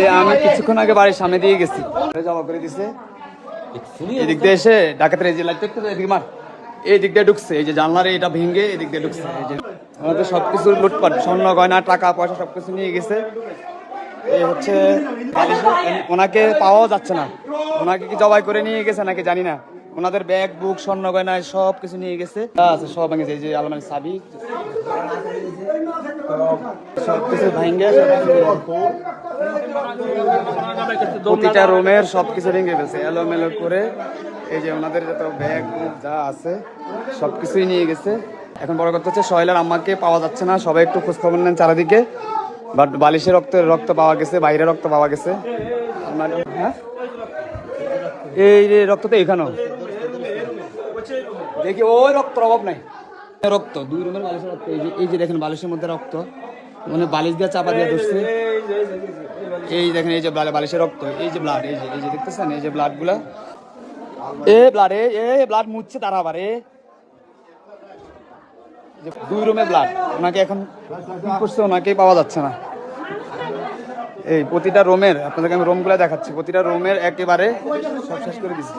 এ আমি কিছুক্ষণ আগে বাড়ির সামনে দিয়ে গেছি। জমা করে দিছে। এদিক দিয়ে এসে ডাকাতের এই যে লাইট দেখতে এদিকে মার। এই দিক দিয়ে ঢুকছে এই যে জানলার এটা ভেঙে এদিক দিয়ে ঢুকছে। এই যে আমাদের লুটপাট স্বর্ণ গয়না টাকা পয়সা সবকিছু নিয়ে গেছে। এই হচ্ছে ওনাকে পাওয়াও যাচ্ছে না। ওনাকে কি জবাই করে নিয়ে গেছে নাকি জানি না। ওনাদের ব্যাগ বুক স্বর্ণ গয়না সব কিছু নিয়ে গেছে। আছে সব ভেঙেছে এই যে আলমারি সাবি সব কিছু ভেঙে প্রতিটা রুমের সব কিছু ভেঙে গেছে। এলোমেলো করে এই যে ওনাদের যত ব্যাগ বুক যা আছে সব কিছুই নিয়ে গেছে। এখন বড় কথা হচ্ছে, সহেলার আম্মাকে পাওয়া যাচ্ছে না। সবাই একটু খোঁজখবর নেন চারিদিকে। বাট বালিশের রক্ত রক্ত পাওয়া গেছে বাইরে রক্ত পাওয়া গেছে। হ্যাঁ? এই রক্ত তো এখানেও। দেখি ওই রক্ত অভাব নাই। রক্ত, দুই রুমের বালিশের রক্ত, এই যে এই যে দেখেন বালিশের মধ্যে রক্ত মানে বালিশ দিয়ে চাপা দিয়ে ধরছে। এই দেখেন, এই যে বালিশের রক্ত, এই যে ব্লাড এই যে এই যে দেখতেছেন, এই যে ব্লাডগুলা এ ব্লাড এ এ ব্লাড মুছছে তারা আবার দুই রুমে ব্লাড ওনাকে এখন করছে, ওনাকেই পাওয়া যাচ্ছে না। এই প্রতিটা রুমের আপনাদেরকে আমি রুমগুলো দেখাচ্ছি প্রতিটা রুমের একেবারে সব শেষ করে দিচ্ছি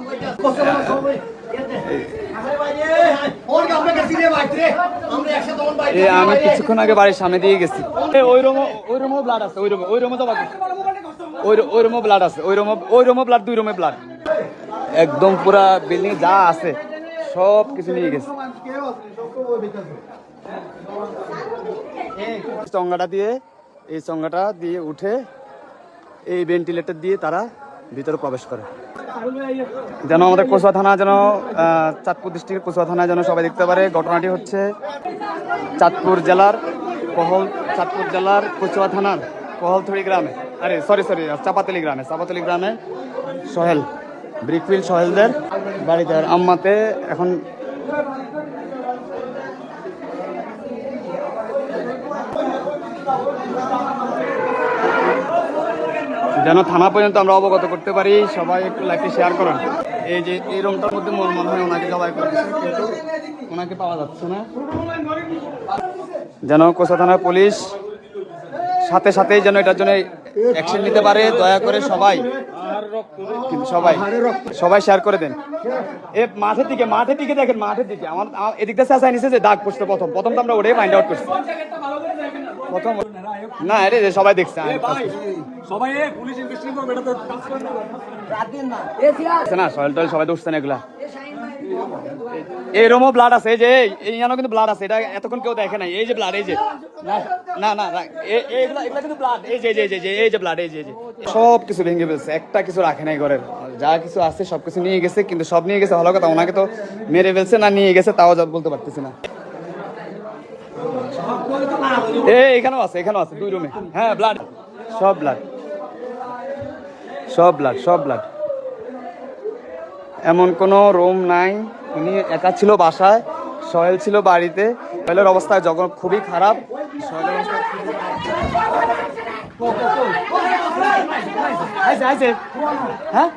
আমি কিছুক্ষণ আগে বাড়ির সামনে দিয়ে গেছি ওই রুমও ওই রুমও ব্লাড আছে ওই রুমে ওই রুমও করছে। ওই ওই রুমও ব্লাড আছে ওই রুমও ওই রুমও ব্লাড দুই রুমে ব্লাড একদম পুরা বিল্ডিং যা আছে সব কিছু নিয়ে গেছে চঙ্গাটা দিয়ে এই চঙ্গাটা দিয়ে উঠে এই ভেন্টিলেটর দিয়ে তারা ভিতরে প্রবেশ করে। যেন আমাদের কচুয়া থানা যেন চাঁদপুর ডিস্ট্রিক্টের কচুয়া থানা যেন সবাই দেখতে পারে, ঘটনাটি হচ্ছে চাঁদপুর জেলার কহল চাঁদপুর জেলার কচুয়া থানার কহলথড়ি গ্রামে। আরে সরি সরি চাপাতলি গ্রামে চাপাতলি গ্রামে সোহেল ব্রিকফিল সোহেলদের বাড়িতে। আম্মাতে এখন যেন থানা পর্যন্ত আমরা অবগত করতে পারি, সবাই একটু লাইকে শেয়ার করেন। এই যে, এই রুমটার মধ্যে মন মনে হয় ওনাকে জবাই করেছে কিন্তু ওনাকে পাওয়া যাচ্ছে না। যেন কোসা থানার পুলিশ সাথে সাথেই যেন এটার জন্য অ্যাকশন নিতে পারে, দয়া করে সবাই কিন্তু সবাই সবাই শেয়ার করে দেন। এ মাঠের দিকে মাঠের দিকে দেখেন মাঠের দিকে। আমার এদিকটা এদিক দিয়ে নিছে যে দাগ পড়ছে প্রথম। প্রথম তো আমরা ওটাই ফাইন্ড আউট করছি। প্রথম না রে সবাই দেখছে। আমি- সবাই না। সয়েল টয়েল সবাই দোষ না এগুলা। এই রোমও ব্লাড আছে, এই যে এই- এই জানো কিন্তু ব্লাড আছে, এটা এতক্ষণ কেউ দেখে নাই, এই যে ব্লাড এই যে। না না না এগুলা ব্লাড এই যে, এই এই যে ব্লাড এই যে এই সব কিছু ভেঙে ফেলছে, একটা কিছু রাখে নাই ঘরের। যা কিছু আছে, সব কিছু নিয়ে গেছে, কিন্তু সব নিয়ে গেছে, ভালো কথা, ওনাকে তো মেরে ফেলছে না নিয়ে গেছে, তাও যা বলতে পারতেছি না। এ, এখানেও আছে এখানেও আছে, দুই রুমে হ্যাঁ ব্লাড সব ব্লাড সব ব্লাড সব ব্লাড এমন কোনো রুম নাই। উনি একা ছিল বাসায়, সহেল ছিল বাড়িতে। সহেলের অবস্থা যখন খুবই খারাপ, সহেলের অবস্থা। হ্যাঁ?